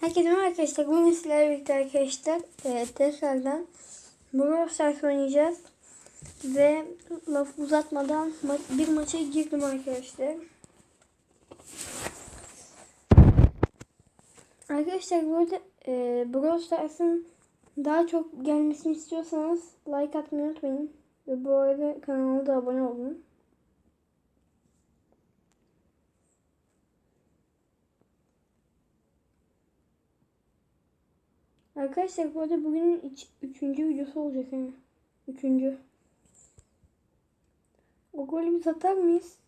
Herkese merhaba arkadaşlar. Bugün sizlerle birlikte arkadaşlar e, tekrardan Brawl Stars oynayacağız. Ve laf uzatmadan ma- bir maça girdim arkadaşlar. Arkadaşlar bu arada e, Brawl Stars'ın daha çok gelmesini istiyorsanız like atmayı unutmayın. Ve bu arada kanalıma da abone olun. Arkadaşlar bu arada bugünün iç, üçüncü videosu olacak yani. Üçüncü. O golü biz atar mıyız?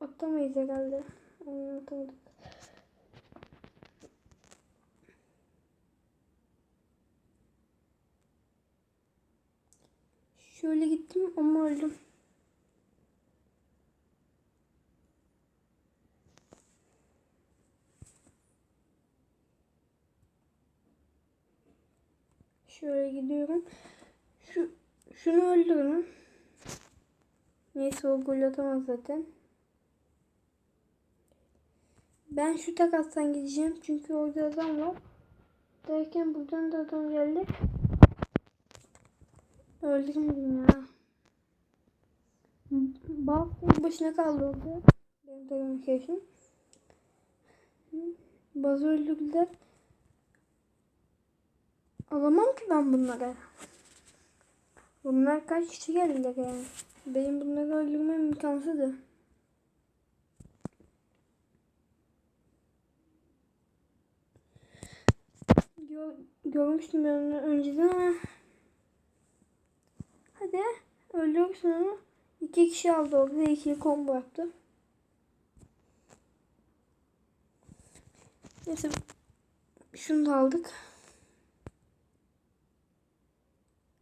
Atamayız herhalde. Aynen atamadık. Şöyle gittim ama öldüm. Şöyle gidiyorum. Şu şunu öldürün. Neyse o gol atamaz zaten. Ben şu takastan gideceğim çünkü orada adam var. Derken buradan da adam geldi. Öldürmedim ya. Bal tek başına kaldı orada. Benim takım arkadaşım. Bazı öldürdüler. Alamam ki ben bunları. Bunlar kaç kişi geldiler yani. Benim bunları öldürmem imkansızdı. Gör, görmüştüm ben onu önceden ama. Hadi öldürürsün onu. İki kişi aldı orada ikili combo yaptı. Neyse şunu da aldık.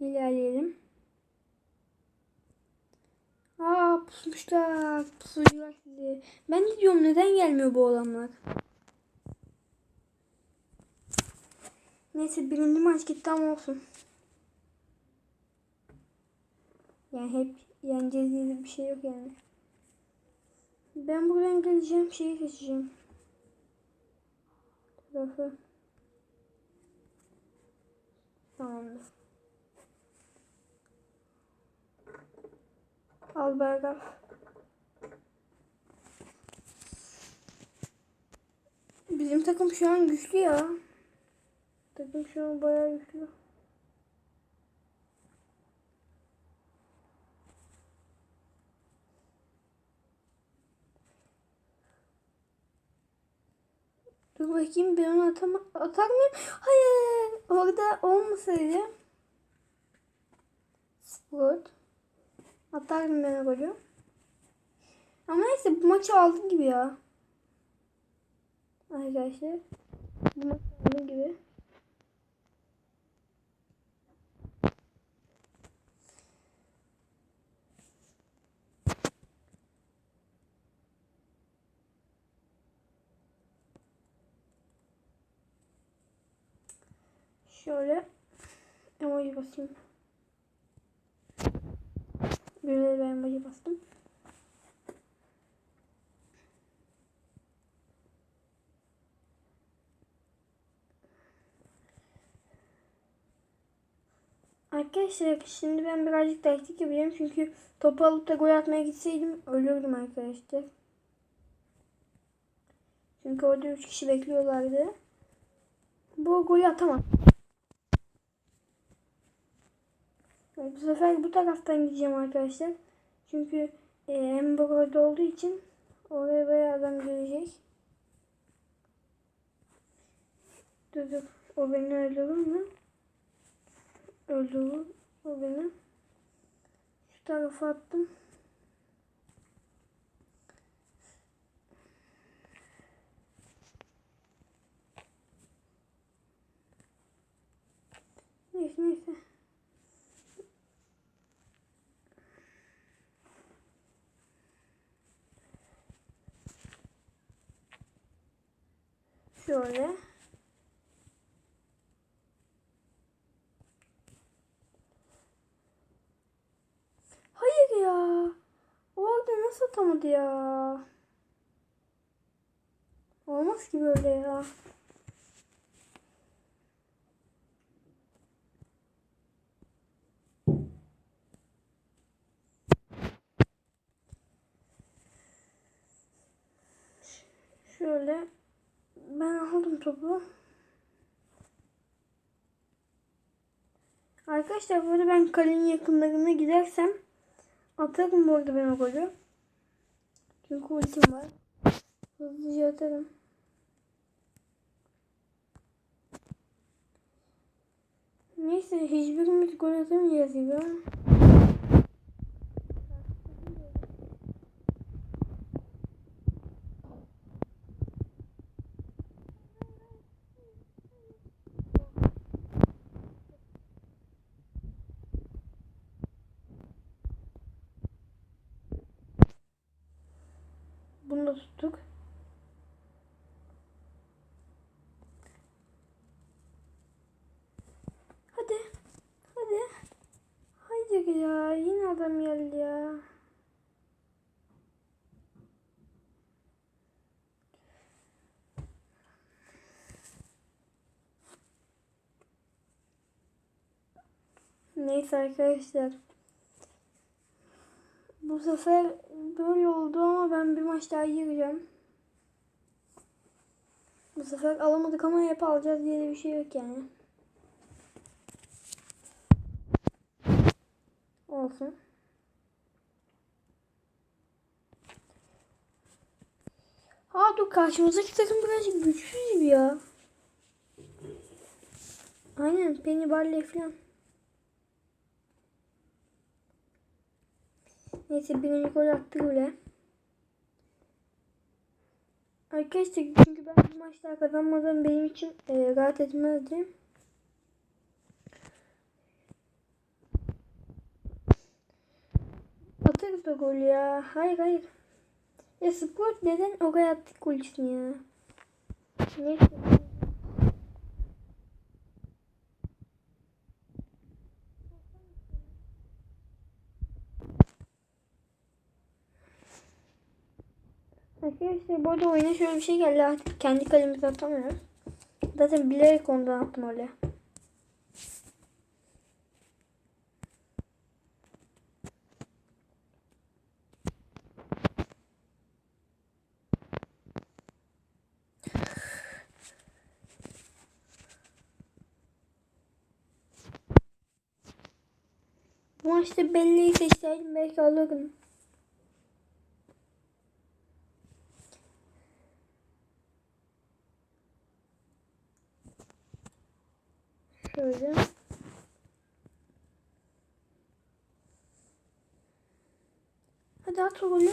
İlerleyelim. Aa pusmuşlar. Pusucular sizi. Ben de diyorum neden gelmiyor bu adamlar? Neyse birinci maç gitti ama olsun. Yani hep yeneceğiz diye bir şey yok yani. Ben buradan geleceğim şeyi seçeceğim. Tarafı. Tamamdır. Al Bergaf. Bizim takım şu an güçlü ya. Takım şu an bayağı güçlü. Dur bakayım ben onu atama atar mıyım? Hayır. Orada olmasaydı. Sport. Atardım ben golü. Ama neyse bu maçı aldı gibi ya. Arkadaşlar. Bu maçı aldı gibi. Şöyle emoji basayım. Böyle ben emoji bastım. Arkadaşlar şimdi ben birazcık taktik yapacağım çünkü topu alıp da gol atmaya gitseydim ölürdüm arkadaşlar. Çünkü orada 3 kişi bekliyorlardı. Bu golü atamam. Bu sefer bu taraftan gideceğim arkadaşlar. Çünkü e, olduğu için oraya bayağı adam gelecek. Dur dur. O beni öldürür mü? Öldürür. O beni. Şu tarafa attım. Neyse neyse. nasıl atamadı ya? Olmaz ki böyle ya. Şöyle ben aldım topu. Arkadaşlar böyle ben kalenin yakınlarına gidersem atarım orada ben o golü. Çünkü ultim var. Hızlıca atarım. Neyse hiçbirimiz gol atamayacağız gibi. Tuttuk. Hadi. Hadi. Haydi ya. Yine adam geldi ya. Neyse arkadaşlar. Bu sefer böyle oldu ama daha gireceğim. Bu sefer alamadık ama hep alacağız diye de bir şey yok yani. Olsun. Ha dur karşımızdaki takım birazcık güçsüz gibi ya. Aynen Penny Barley falan. Neyse birinci gol attık bile. Arkadaşlar çünkü ben bu maçta kazanmadan benim için e, rahat etmezdi. Atarız da gol ya. Hayır hayır. Ya sport neden oraya attık gol için ya? Neyse. Arkadaşlar bu arada oyuna şöyle bir şey geldi artık kendi kalemizi atamıyoruz. Zaten bilerek ondan attım öyle. Bu maçta belleği seçseydim belki alırdım. Şöyle. Hadi at golü.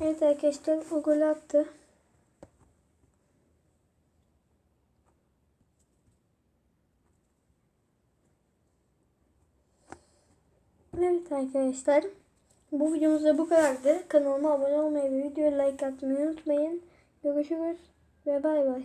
Evet arkadaşlar o golü attı. Evet arkadaşlar. Bu videomuz da bu kadardı. Kanalıma abone olmayı ve videoya like atmayı unutmayın. Görüşürüz ve bay bay.